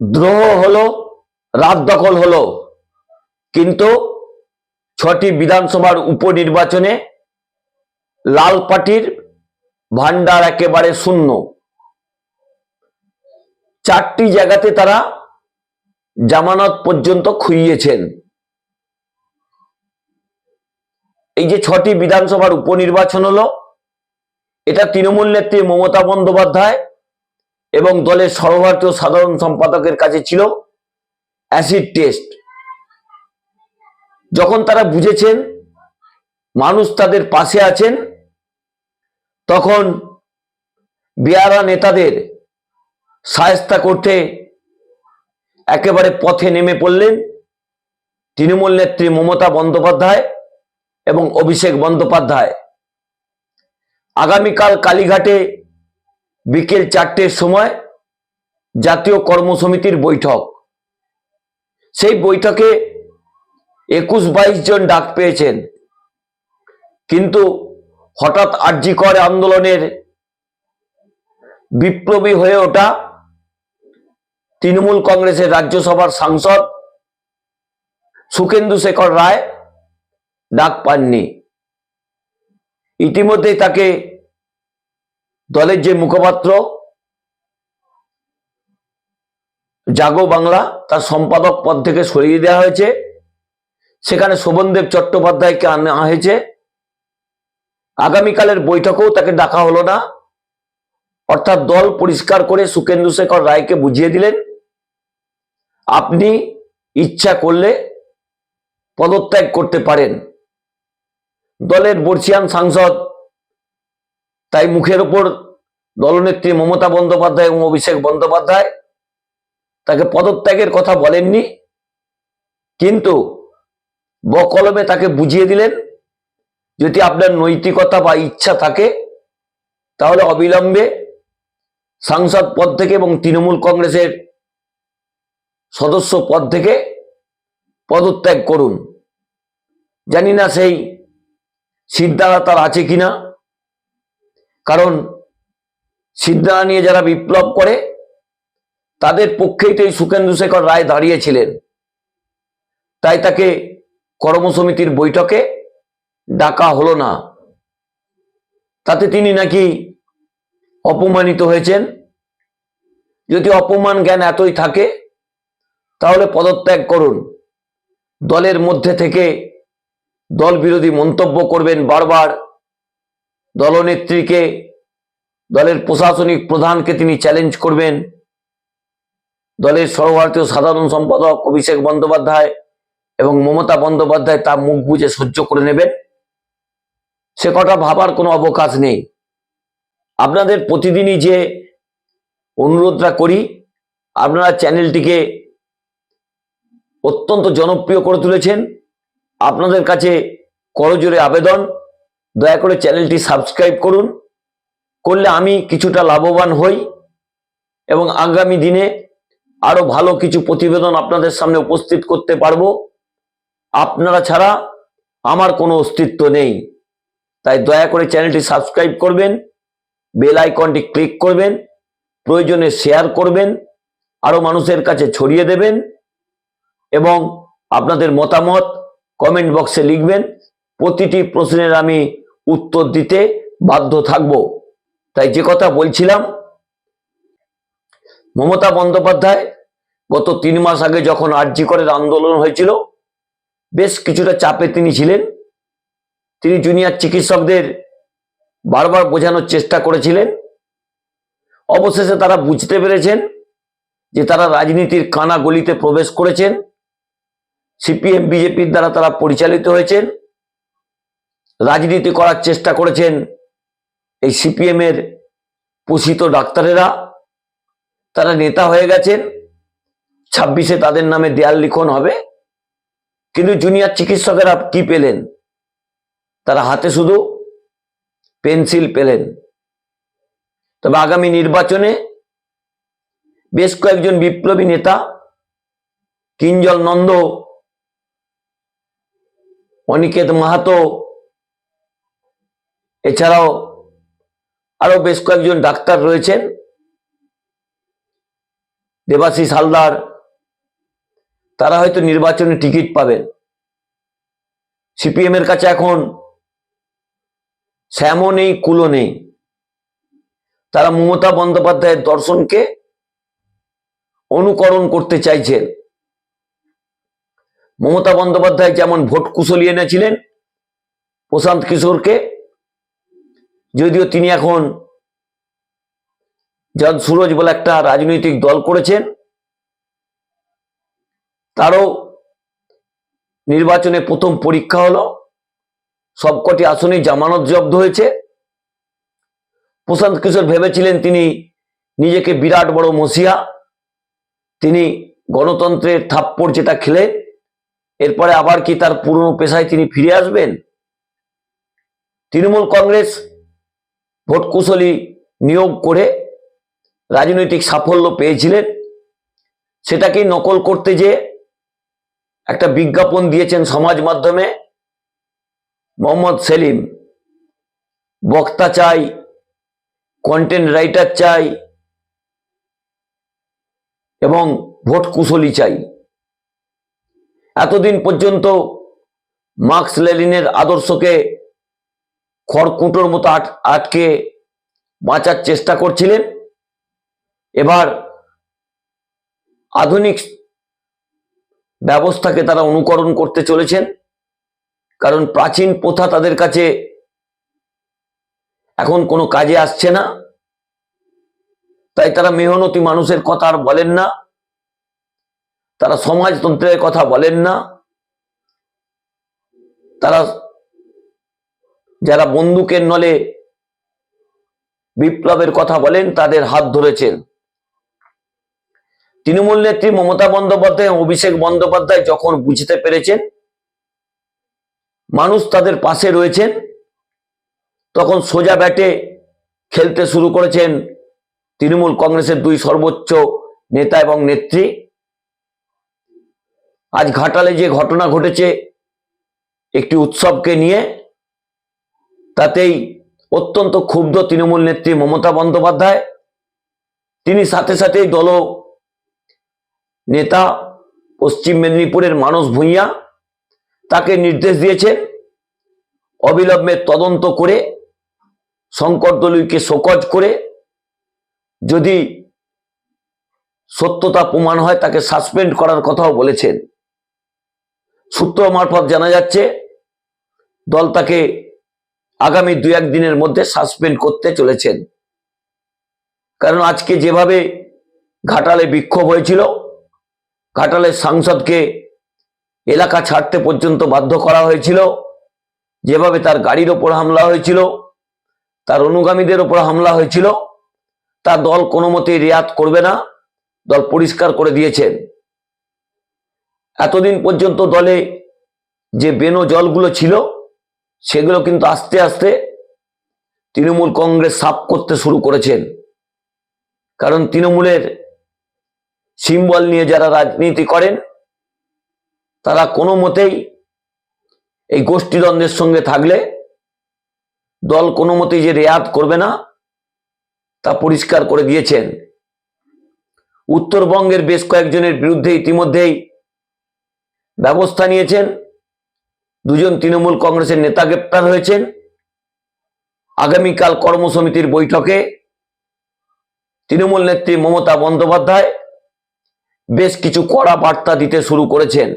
দ্রোহ হলো, রাত দখল হলো। কিন্তু ছটি বিধানসভার উপনির্বাচনে লাল পার্টির ভান্ডার একেবারে শূন্য। চারটি জায়গাতে তারা জামানত পর্যন্ত খুইয়েছেন। এই যে ছটি বিধানসভার উপনির্বাচন হলো, এটা তৃণমূল নেত্রী মমতা বন্দ্যোপাধ্যায় এবং দলের সর্বভারতীয় সাধারণ সম্পাদকের কাছে ছিল অ্যাসিড টেস্ট যখন তারা বুঝেছেন, মানুষ তাদের পাশে আছেন, তখন বিয়ারা নেতাদের সায়স্তা করতে একেবারে পথে নেমে পড়লেন তৃণমূল নেত্রী মমতা বন্দ্যোপাধ্যায় এবং অভিষেক বন্দ্যোপাধ্যায়। আগামীকাল কালীঘাটে বিকেল চারটের সময় জাতীয় কর্মসমিতির বৈঠক। সেই বৈঠকে একুশ বাইশ জন ডাক পেয়েছেন। কিন্তু হঠাৎ আর্যিকর আন্দোলনের বিপ্লবী হয়ে ওঠা তৃণমূল কংগ্রেসের রাজ্যসভার সাংসদ সুখেন্দু শেখর রায় ডাক পাননি। ইতিমধ্যেই তাকে দলের যে মুখপাত্র জাগো বাংলা, তার সম্পাদক পদ থেকে সরিয়ে দেওয়া হয়েছে। সেখানে শোভনদেব চট্টোপাধ্যায়কে আনা হয়েছে। আগামীকালের বৈঠকেও তাকে ডাকা হলো না। অর্থাৎ দল পরিষ্কার করে সুকেন্দু শেখর রায়কে বুঝিয়ে দিলেন। আপনি ইচ্ছা করলে পদত্যাগ করতে পারেন। দলের বর্ষিয়ান সাংসদ তাই মুখের ওপর দলনেত্রী মমতা বন্দ্যোপাধ্যায় এবং অভিষেক বন্দ্যোপাধ্যায় তাকে পদত্যাগের কথা বলেননি, কিন্তু বকলমে তাকে বুঝিয়ে দিলেন, যদি আপনার নৈতিকতা বা ইচ্ছা থাকে, তাহলে অবিলম্বে সাংসদ পদ থেকে এবং তৃণমূল কংগ্রেসের সদস্য পদ থেকে পদত্যাগ করুন। জানি না সেই সিদ্ধারা তার আছে কিনা। সিদ্ধারা নিয়ে যারা বিপ্লব করে, তাদের পক্ষেই তো এই সুকেন্দু শেখর রায় দাঁড়িয়েছিলেন। তাই তাকে কর্মসমিতির বৈঠকে ডাকা হলো না। তাতে তিনি নাকি অপমানিত হয়েছেন। যদি অপমান জ্ঞান এতই থাকে, তাহলে পদত্যাগ করুন। দলের মধ্যে থেকে দল বিরোধী মন্তব্য করবেন বারবার। দলনেত্রীকে, দলের প্রশাসনিক প্রধানকে তিনি চ্যালেঞ্জ করবেন। দলের সর্বভারতীয় সাধারণ সম্পাদক অভিষেক বন্দ্যোপাধ্যায় এবং মমতা বন্দ্যোপাধ্যায় তা মুখ বুঝে সহ্য করে নেবেন। সে কটা ভাবার কোনো অবকাশ নেই। আপনাদের প্রতিদিনই যে অনুরোধটা করি, আপনারা চ্যানেলটিকে অত্যন্ত জনপ্রিয় করে তুলেছেন। আপনাদের কাছে করজোরে আবেদন। দয়া করে চ্যানেলটি সাবস্ক্রাইব করুন। করলে আমি কিছুটা লাভবান হই এবং আগামী দিনে আরও ভালো কিছু প্রতিবেদন আপনাদের সামনে উপস্থিত করতে পারব। আপনারা ছাড়া আমার কোনো অস্তিত্ব নেই। তাই দয়া করে চ্যানেলটি সাবস্ক্রাইব করবেন, বেল আইকনটি ক্লিক করবেন, প্রয়োজনে শেয়ার করবেন, আরও মানুষের কাছে ছড়িয়ে দেবেন এবং আপনাদের মতামত কমেন্ট বক্সে লিখবেন। প্রতিটি প্রশ্নের আমি উত্তর দিতে বাধ্য থাকব। তাই যে কথা বলছিলাম, মমতা বন্দ্যোপাধ্যায় গত তিন মাস আগে যখন আরজি করের আন্দোলন হয়েছিল, বেশ কিছুটা চাপে তিনি ছিলেন। তিনি জুনিয়র চিকিৎসকদের বারবার বোঝানোর চেষ্টা করেছিলেন। অবশেষে তারা বুঝতে পেরেছেন যে তারা রাজনীতির কানা গলিতে প্রবেশ করেছেন। সিপিএম, বিজেপির দ্বারা তারা পরিচালিত হয়েছেন। রাজনীতি করার চেষ্টা করেছেন এই সিপিএম এর পোষিত ডাক্তারেরা। তারা নেতা হয়ে গেছেন। ছাব্বিশে তাদের নামে দেয়াল লিখন হবে। কিন্তু জুনিয়র চিকিৎসকেরা কি পেলেন? তারা হাতে শুধু পেন্সিল পেলেন। তবে আগামী নির্বাচনে বেশ কয়েকজন বিপ্লবী নেতা, কিঞ্জল নন্দ, অনিকেত মাহাতো এছাড়াও আরও বেশ কয়েকজন ডাক্তার রয়েছেন। দেবাশিস হালদার, তারা হয়তো নির্বাচনে টিকিট পাবেন। সিপিএম এর কাছে এখন শ্যামও নেই কুলো নেই। তারা মমতা বন্দ্যোপাধ্যায়ের দর্শনকে অনুকরণ করতে চাইছেন। মমতা বন্দ্যোপাধ্যায় যেমন ভোট কুশলী এনেছিলেন, প্রশান্ত কিশোরকে যদিও তিনি এখন জন সুরজ বলে একটা রাজনৈতিক দল করেছেন, তারও নির্বাচনে প্রথম পরীক্ষা হলো, সবকটি আসনে জামানত জব্দ হয়েছে। প্রশান্ত কিশোর ভেবেছিলেন তিনি নিজেকে বিরাট বড় মসিয়া তিনি গণতন্ত্রের থাপ্পড় যেটা খেলেন এরপরে আবার কি তার পুরনো পেশায় তিনি ফিরে আসবেন? তৃণমূল কংগ্রেস ভোট কুশলী নিয়োগ করে রাজনৈতিক সাফল্য পেয়েছিলেন। সেটাকেই নকল করতে যে একটা বিজ্ঞাপন দিয়েছেন সমাজ মাধ্যমে মোহাম্মদ সেলিম। বক্তা চাই কন্টেন্ট রাইটার চাই এবং ভোট কুশলী চাই। এতদিন পর্যন্ত মার্কস লেলিনের আদর্শকে খড়কুটোর মতো আট- আটকে বাঁচার চেষ্টা করছিলেন। এবার আধুনিক ব্যবস্থাকে তারা অনুকরণ করতে চলেছেন। কারণ প্রাচীন প্রথা তাদের কাছে এখন কোনো কাজে আসছে না। তাই তারা মেহনতি মানুষের কথা আর বলেন না। তারা সমাজতন্ত্রের কথা বলেন না। তারা যারা বন্দুকের নলে বিপ্লবের কথা বলেন, তাদের হাত ধরেছেন। তৃণমূল নেত্রী মমতা বন্দ্যোপাধ্যায় অভিষেক বন্দ্যোপাধ্যায় যখন বুঝতে পেরেছেন, মানুষ তাদের পাশে রয়েছেন, তখন সোজা ব্যাটে খেলতে শুরু করেছেন তৃণমূল কংগ্রেসের দুই সর্বোচ্চ নেতা এবং নেত্রী। আজ ঘাটালে যে ঘটনা ঘটেছে, একটি উৎসবকে নিয়ে তাতেই অত্যন্ত ক্ষুব্ধ তৃণমূল নেত্রী মমতা বন্দ্যোপাধ্যায়। তিনি সাথে সাথেই দল নেতা পশ্চিম মেদিনীপুরের মানস ভূঁইয়া তাকে নির্দেশ দিয়েছেন। অবিলম্বে তদন্ত করে শঙ্করদলুইকে শোকজ করে, যদি সত্যতা প্রমাণ হয় তাকে সাসপেন্ড করার কথাও বলেছেন। সূত্র মারফত জানা যাচ্ছে, দল তাকে আগামী দু একদিনের মধ্যে সাসপেন্ড করতে চলেছেন। কারণ আজকে যেভাবে ঘাটালে বিক্ষোভ হয়েছিল, ঘাটালের সাংসদকে এলাকা ছাড়তে পর্যন্ত বাধ্য করা হয়েছিল, যেভাবে তার গাড়ির ওপর হামলা হয়েছিল, তার অনুগামীদের ওপর হামলা হয়েছিল, তা দল কোনো মতেই রেয়াত করবে না, দল পরিষ্কার করে দিয়েছেন। এতদিন পর্যন্ত দলে যে বেনো জলগুলো ছিল সেগুলো কিন্তু আস্তে আস্তে তৃণমূল কংগ্রেস সাফ করতে শুরু করেছেন। কারণ তৃণমূলের সিম্বল নিয়ে যারা রাজনীতি করেন, তারা কোনো মতেই এই গোষ্ঠীদ্বন্দ্বের সঙ্গে থাকলে দল কোনো মতেই যে রেয়াত করবে না, তা পরিষ্কার করে দিয়েছেন। উত্তরবঙ্গের বেশ কয়েকজনের বিরুদ্ধে ইতিমধ্যেই ব্যবস্থা নিয়েছেন। দুজন তৃণমূল কংগ্রেসের নেতা গ্রেপ্তার হয়েছেন। আগামীকাল কর্মসমিতির বৈঠকে তৃণমূল নেত্রী মমতা বন্দ্যোপাধ্যায় বেশ কিছু কড়া বার্তা দিতে শুরু করেছেন।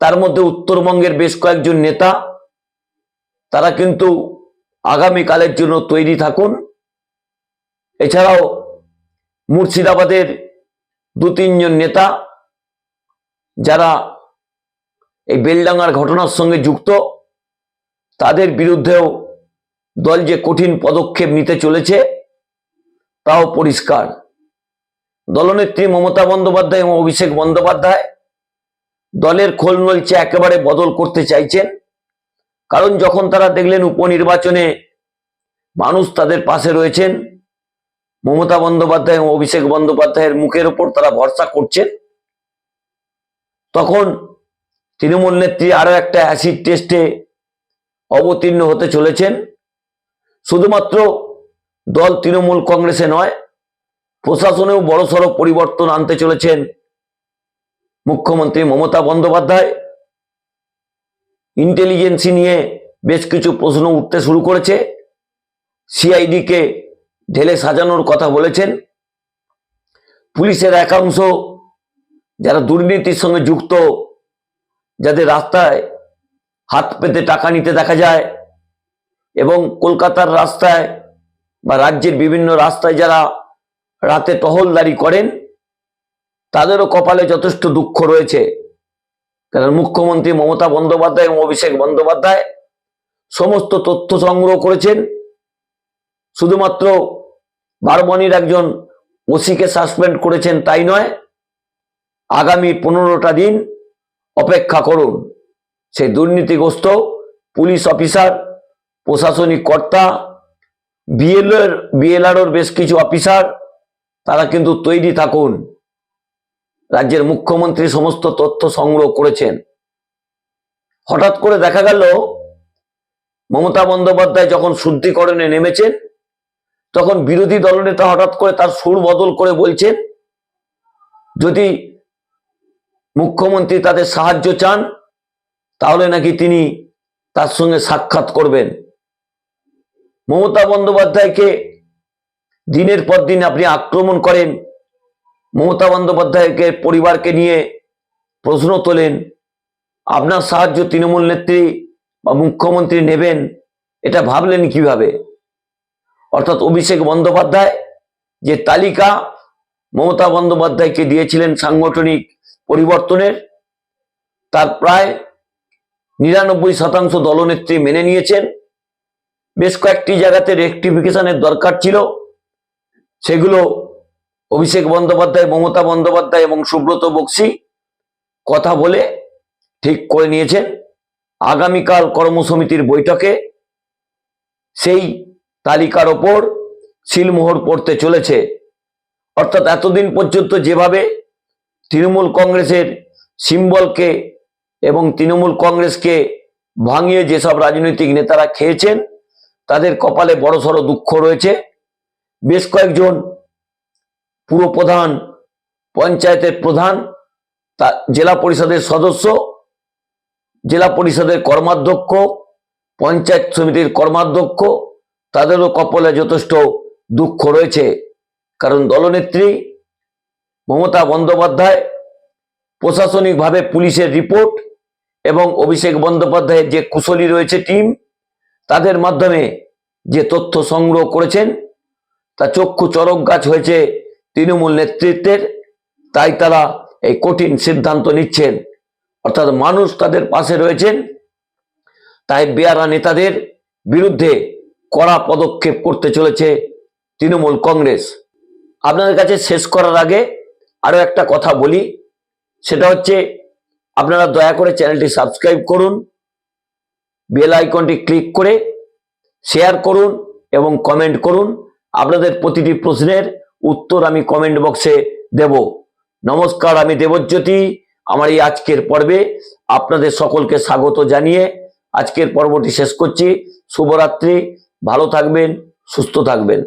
তার মধ্যে উত্তরবঙ্গের বেশ কয়েকজন নেতা, তারা কিন্তু আগামীকালের জন্য তৈরি থাকুন। এছাড়াও মুর্শিদাবাদের দু তিনজন নেতা, যারা এই বেলডাঙ্গার ঘটনার সঙ্গে যুক্ত, তাদের বিরুদ্ধেও দল যে কঠিন পদক্ষেপ নিতে চলেছে, তাও পরিষ্কার। দলনেত্রী মমতা বন্দ্যোপাধ্যায় এবং অভিষেক বন্দ্যোপাধ্যায় দলের খোল নলচে একেবারে বদল করতে চাইছেন, কারণ যখন তারা দেখলেন উপনির্বাচনে মানুষ তাদের পাশে রয়েছেন, মমতা বন্দ্যোপাধ্যায় এবং অভিষেক বন্দ্যোপাধ্যায়ের মুখের ওপর তারা ভরসা করছেন, তখন তৃণমূল নেত্রী আরও একটা অ্যাসিড টেস্টে অবতীর্ণ হতে চলেছেন। শুধুমাত্র দল তৃণমূল কংগ্রেসে নয়, প্রশাসনেও বড়সড় পরিবর্তন আনতে চলেছেন মুখ্যমন্ত্রী মমতা বন্দ্যোপাধ্যায়। ইন্টেলিজেন্সি নিয়ে বেশ কিছু প্রশ্ন উঠতে শুরু করেছে। সিআইডিকে ঢেলে সাজানোর কথা বলেছেন। পুলিশের একাংশ যারা দুর্নীতির সঙ্গে যুক্ত যাদের রাস্তায় হাত পেতে টাকা নিতে দেখা যায় এবং কলকাতার রাস্তায় বা রাজ্যের বিভিন্ন রাস্তায় যারা রাতে টহলদারি করেন, তাদেরও কপালে যথেষ্ট দুঃখ রয়েছে। কারণ মুখ্যমন্ত্রী মমতা বন্দ্যোপাধ্যায় এবং অভিষেক বন্দ্যোপাধ্যায় সমস্ত তথ্য সংগ্রহ করেছেন। শুধুমাত্র বারবনির একজন ওসিকে সাসপেন্ড করেছেন তাই নয়, আগামী পনেরোটা দিন অপেক্ষা করুন। সেই দুর্নীতিগ্রস্ত পুলিশ অফিসার, প্রশাসনিক কর্তা, বিএলওর, বিএলআরওর বেশ কিছু অফিসার, তারা কিন্তু তৈরি থাকুন। রাজ্যের মুখ্যমন্ত্রী সমস্ত তথ্য সংগ্রহ করেছেন। হঠাৎ করে দেখা গেল, মমতা বন্দ্যোপাধ্যায় যখন শুদ্ধিকরণে নেমেছেন, তখন বিরোধী দলনেতা হঠাৎ করে তার সুর বদল করে বলছেন, যদি মুখ্যমন্ত্রী তাদের সাহায্য চান, তাহলে নাকি তিনি তার সঙ্গে সাক্ষাৎ করবেন। মমতা বন্দ্যোপাধ্যায়কে দিনের পর দিন আপনি আক্রমণ করেন, মমতা বন্দ্যোপাধ্যায়কে পরিবারকে নিয়ে প্রশ্ন তোলেন, আপনার সাহায্য তৃণমূল নেত্রী বা মুখ্যমন্ত্রী নেবেন, এটা ভাবলেন কীভাবে? অর্থাৎ অভিষেক বন্দ্যোপাধ্যায় যে তালিকা মমতা বন্দ্যোপাধ্যায়কে দিয়েছিলেন সাংগঠনিক পরিবর্তনের তার প্রায় নিরানব্বই শতাংশ দলনেত্রী মেনে নিয়েছেন। বেশ কয়েকটি জায়গাতে রেকটিফিকেশনের দরকার ছিল। সেগুলো অভিষেক বন্দ্যোপাধ্যায়, মমতা বন্দ্যোপাধ্যায় এবং সুব্রত বক্সি কথা বলে ঠিক করে নিয়েছেন। আগামীকাল কর্মসমিতির বৈঠকে সেই তালিকার ওপর সিলমোহর পড়তে চলেছে। অর্থাৎ এতদিন পর্যন্ত যেভাবে তৃণমূল কংগ্রেসের সিম্বলকে এবং তৃণমূল কংগ্রেসকে ভাঙিয়ে যেসব রাজনৈতিক নেতারা খেয়েছেন, তাদের কপালে বড় বড়সড় দুঃখ রয়েছে। বেশ কয়েকজন পুরপ্রধান পঞ্চায়েতের প্রধান জেলা পরিষদের সদস্য, জেলা পরিষদের কর্মাধ্যক্ষ, পঞ্চায়েত সমিতির কর্মাধ্যক্ষ, তাদেরও কপালে যথেষ্ট দুঃখ রয়েছে। কারণ দলনেত্রী মমতা বন্দ্যোপাধ্যায় প্রশাসনিকভাবে পুলিশের রিপোর্ট এবং অভিষেক বন্দ্যোপাধ্যায়ের যে কুশলী রয়েছে টিম, তাদের মাধ্যমে যে তথ্য সংগ্রহ করেছেন, তা চক্ষু চরক গাছ হয়েছে তৃণমূল নেতৃত্বের, তাই তারা এই কঠিন সিদ্ধান্ত নিচ্ছেন। অর্থাৎ মানুষ তাদের পাশে রয়েছেন, তাই বেয়ারা নেতাদের বিরুদ্ধে কড়া পদক্ষেপ করতে চলেছে তৃণমূল কংগ্রেস। আপনাদের কাছে শেষ করার আগে আরও একটা কথা বলি, সেটা হচ্ছে আপনারা দয়া করে চ্যানেলটি সাবস্ক্রাইব করুন, বেল আইকনটি ক্লিক করে শেয়ার করুন এবং কমেন্ট করুন। আপনাদের প্রতিটি প্রশ্নের উত্তর আমি কমেন্ট বক্সে দেব। নমস্কার, আমি দেবজ্যোতি। আমার এই আজকের পর্বে আপনাদের সকলকে স্বাগত জানিয়ে আজকের পর্বটি শেষ করছি। শুভরাত্রি, ভালো থাকবেন, সুস্থ থাকবেন।